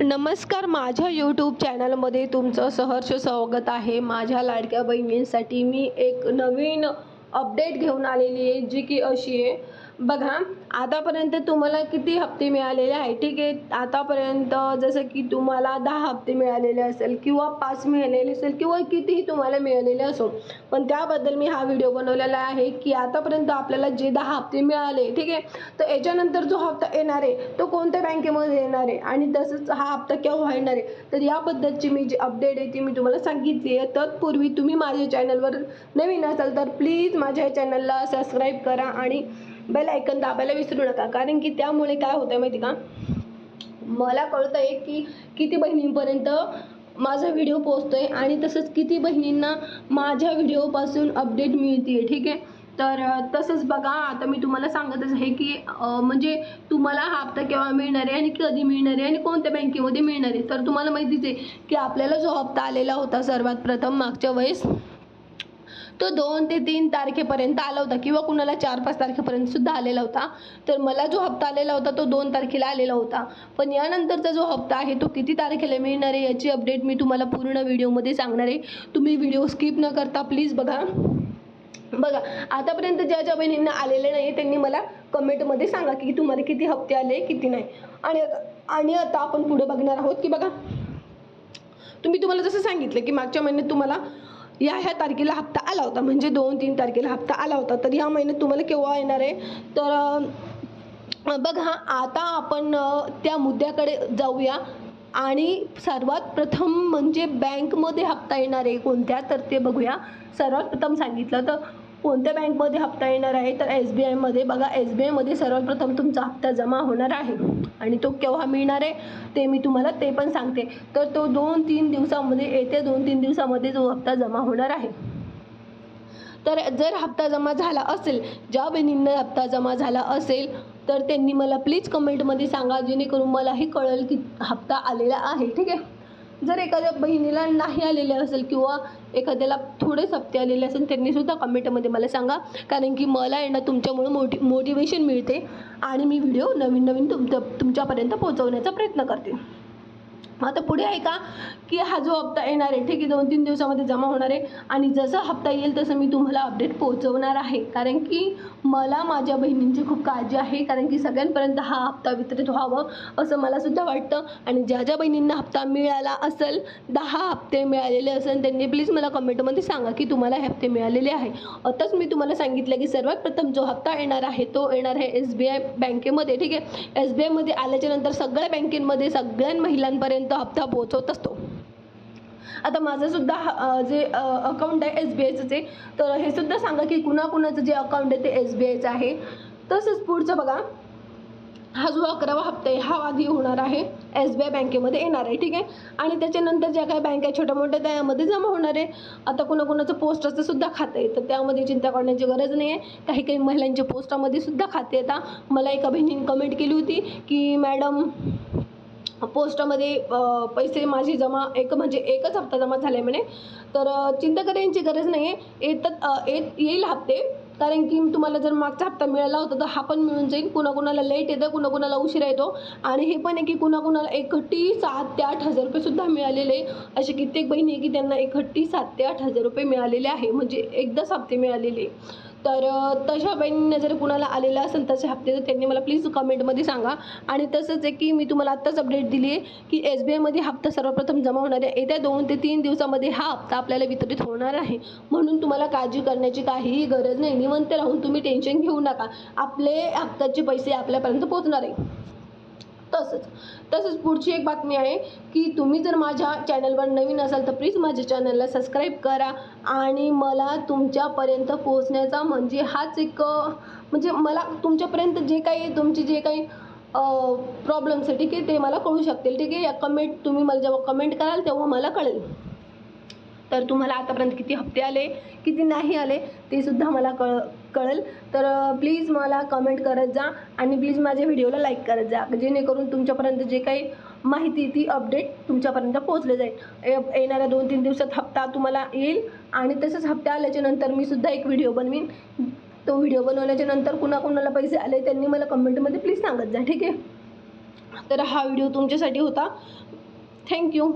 नमस्कार माझ्या यूट्यूब चॅनलमध्ये तुमचं सहर्ष स्वागत आहे. माझ्या लाडक्या बहिणींसाठी मी एक नवीन अपडेट घेऊन आलेली आहे जी की अशी आहे. बघा आतापर्यंत तुम्हाला किती हप्ते मिळालेले आहे ठीक आहे? आतापर्यंत जसं की तुम्हाला दहा हप्ते मिळालेले असेल किंवा पाच मिळालेले असेल किंवा कितीही तुम्हाला मिळालेले असो पण त्याबद्दल मी हा व्हिडिओ बनवलेला आहे की आतापर्यंत आपल्याला जे दहा हप्ते मिळाले ठीक आहे? तर याच्यानंतर जो हप्ता येणार आहे तो कोणत्या बँकेमध्ये येणार आहे आणि तसंच हा हप्ता केव्हा येणार आहे तर याबद्दलची मी जी अपडेट आहे ती मी तुम्हाला सांगितली आहे. तत्पूर्वी तुम्ही माझ्या चॅनलवर नवीन असाल तर प्लीज माझ्या चॅनलला सबस्क्राईब करा आणि बेल ऐकन दाबायला विसरू नका. कारण की त्यामुळे काय होतं आहे माहिती का? मला कळतं आहे की किती बहिणींपर्यंत माझा व्हिडिओ पोचतो आहे आणि तसंच किती बहिणींना माझ्या व्हिडिओपासून अपडेट मिळते ठीक आहे? तर तसंच बघा आता मी तुम्हाला सांगतच आहे की म्हणजे तुम्हाला हा हप्ता केव्हा मिळणार आहे आणि कधी मिळणार आहे आणि कोणत्या बँकेमध्ये मिळणार आहे? तर तुम्हाला माहितीच आहे की आपल्याला जो हप्ता आलेला होता सर्वात प्रथम मागच्या वेळेस तो दोन ते तीन तारखेपर्यंत आला होता किंवा कुणाला चार पाच तारखेपर्यंत सुद्धा आलेला होता. तर मला जो हप्ता आलेला होता तो दोन तारखेला आलेला होता. पण यानंतरचा जो हप्ता आहे तो किती तारखेला मिळणार आहे याची अपडेट मी तुम्हाला पूर्ण व्हिडिओमध्ये सांगणार आहे. तुम्ही व्हिडिओ स्किप न करता प्लीज बघा. बघा आतापर्यंत ज्या ज्या बहिणींना आलेले नाही त्यांनी मला कमेंटमध्ये सांगा की तुम्हाला किती हप्ते आले किती नाही. आणि आणि आता आपण पुढे बघणार आहोत की बघा. तुम्ही तुम्हाला जसं सांगितलं की मागच्या महिन्यात तुम्हाला या ह्या तारखेला हप्ता आला होता. म्हणजे दोन तीन तारखेला हप्ता आला होता. तर या महिन्यात तुम्हाला केव्हा येणार आहे? तर बघा आता आपण त्या मुद्द्याकडे जाऊया. आणि सर्वात प्रथम म्हणजे बँकमध्ये हप्ता येणार आहे कोणत्या? तर ते बघूया. सर्वात प्रथम सांगितलं तर कोणत्या बँकमध्ये हप्ता येणार आहे? तर एस बी आयमध्ये. बघा एस बी आयमध्ये सर्वप्रथम तुमचा हप्ता जमा होणार आहे. आणि तो केव्हा मिळणार आहे? ते मी तुम्हाला ते पण सांगते. तर तो दोन तीन दिवसामध्ये येत्या दोन तीन दिवसामध्ये जो हप्ता जमा होणार आहे. तर जर हप्ता जमा झाला असेल ज्या बहिणींना हप्ता जमा झाला असेल तर त्यांनी मला प्लीज कमेंटमध्ये सांगा जेणेकरून मलाही कळेल की हप्ता आलेला आहे. ठीक आहे? जर एखाद्या बहिणीला नाही आलेले असेल किंवा एखाद्याला थोडेच हप्ते आलेले असेल त्यांनी सुद्धा कमेंटमध्ये मला सांगा. कारण की मला आहे ना मोटी मोटिवेशन मिळते आणि मी व्हिडिओ नवीन नवीन तुमच्या तुमच्यापर्यंत पोहोचवण्याचा प्रयत्न करते. आता पुढे आहे का? की हा जो हप्ता येणार आहे ठीक आहे दोन तीन दिवसामध्ये जमा होणार आहे आणि जसा हप्ता येईल तसं मी तुम्हाला अपडेट पोहोचवणार आहे. कारण की मला माझ्या बहिणींची खूप काळजी आहे कारण की सगळ्यांपर्यंत हा हप्ता वितरित व्हावं असं मला सुद्धा वाटतं. आणि ज्या ज्या बहिणींना हप्ता मिळाला असेल दहा हप्ते मिळालेले असेल त्यांनी प्लीज मला कमेंटमध्ये सांगा की तुम्हाला हे हप्ते मिळालेले आहे. आताच मी तुम्हाला सांगितलं की सर्वात प्रथम जो हप्ता येणार आहे तो येणार आहे एस बी आय बँकेमध्ये ठीक आहे? एस बी आयमध्ये आल्याच्यानंतर सगळ्या बँकेमध्ये सगळ्या महिलांपर्यंत हप्ता पोहोचवत असतो. आता माझंसुद्धा जे अकाउंट आहे एस बी आयचं आहे तर हे सुद्धा सांगा की कुणाकुणाचं जे अकाउंट आहे ते एस बी आयचं आहे. तसंच पुढचं बघा. हा जो अकरावा हप्ता आहे हा आधी होणार आहे. एस बी आय बँकेमध्ये येणार आहे ठीक आहे? आणि त्याच्यानंतर ज्या काही बँका छोट्या मोठ्या त्यामध्ये जमा होणार आहे. आता कुणाकुणाचं पोस्टाचं सुद्धा खातं आहे. तर त्यामध्ये चिंता करण्याची गरज नाही आहे. काही काही महिलांच्या पोस्टामध्ये सुद्धा खाते. येतात मला एका बहिणीने कमेंट केली होती की मॅडम पोस्टामध्ये पैसे माझे जमा एक म्हणजे एकच हप्ता जमा झाला आहे म्हणे. तर चिंता करायची गरज नाही आहे येतात येत येईल हप्ते. कारण की तुम्हाला जर मागचा हप्ता मिळाला होता तर हा पण मिळून जाईल. कुणाकुणाला लेट येतं कुणाकुणाला उशिरा येतो. आणि हे पण आहे की कुणाकुणाला एकटी सात ते आठ हजार रुपयेसुद्धा मिळालेले आहे. असे कित्येक बहिणी आहे की त्यांना एकटी सात ते आठ हजार रुपये मिळालेले आहे. म्हणजे एकदाच हप्ते मिळालेले तर अ, तशा जर कुणाला आलेला असेल तसे हप्ते तर त्यांनी मला प्लीज कमेंटमध्ये सांगा. आणि तसंच आहे की मी तुम्हाला आत्ताच अपडेट दिली आहे की एस बी आयमध्ये हप्ता सर्वप्रथम जमा होणार आहे. येत्या दोन ते तीन दिवसामध्ये हा हप्ता आपल्याला वितरित होणार आहे. म्हणून तुम्हाला काळजी करण्याची काहीही गरज नाही. निवंत राहून तुम्ही टेन्शन घेऊ नका. आपले हप्त्याचे पैसे आपल्यापर्यंत पोहोचणार आहे. तसंच. तसंच पुढची एक बातमी आहे की तुम्ही जर माझ्या चॅनलवर नवीन असाल तर प्लीज माझ्या चॅनलला सबस्क्राईब करा आणि मला तुमच्यापर्यंत पोहोचण्याचा म्हणजे हाच एक म्हणजे मला तुमच्यापर्यंत जे काही तुमची जे काही प्रॉब्लेम्स आहे ठीक आहे ते मला कळू शकतील ठीक आहे. या कमेंट तुम्ही मला जेव्हा कमेंट कराल तेव्हा मला कळेल. तर तुम्हाला आतापर्यंत किती हप्ते आले किती नाही आले ते सुद्धा मला कळ कळेल. तर प्लीज मला कमेंट करत जा आणि प्लीज माझ्या व्हिडिओला लाईक करत जा. जेणेकरून तुमच्यापर्यंत जे काही माहिती ती अपडेट तुमच्यापर्यंत पोहोचले जाईल. येणाऱ्या दोन तीन दिवसात हप्ता तुम्हाला येईल आणि तसंच हप्ता आल्याच्यानंतर मी सुद्धा एक व्हिडिओ बनवीन. तो व्हिडिओ बनवल्याच्या नंतर कुणाकुणाला पैसे आले त्यांनी मला कमेंटमध्ये प्लीज सांगत जा. ठीक आहे? तर हा व्हिडिओ तुमच्यासाठी होता. थँक्यू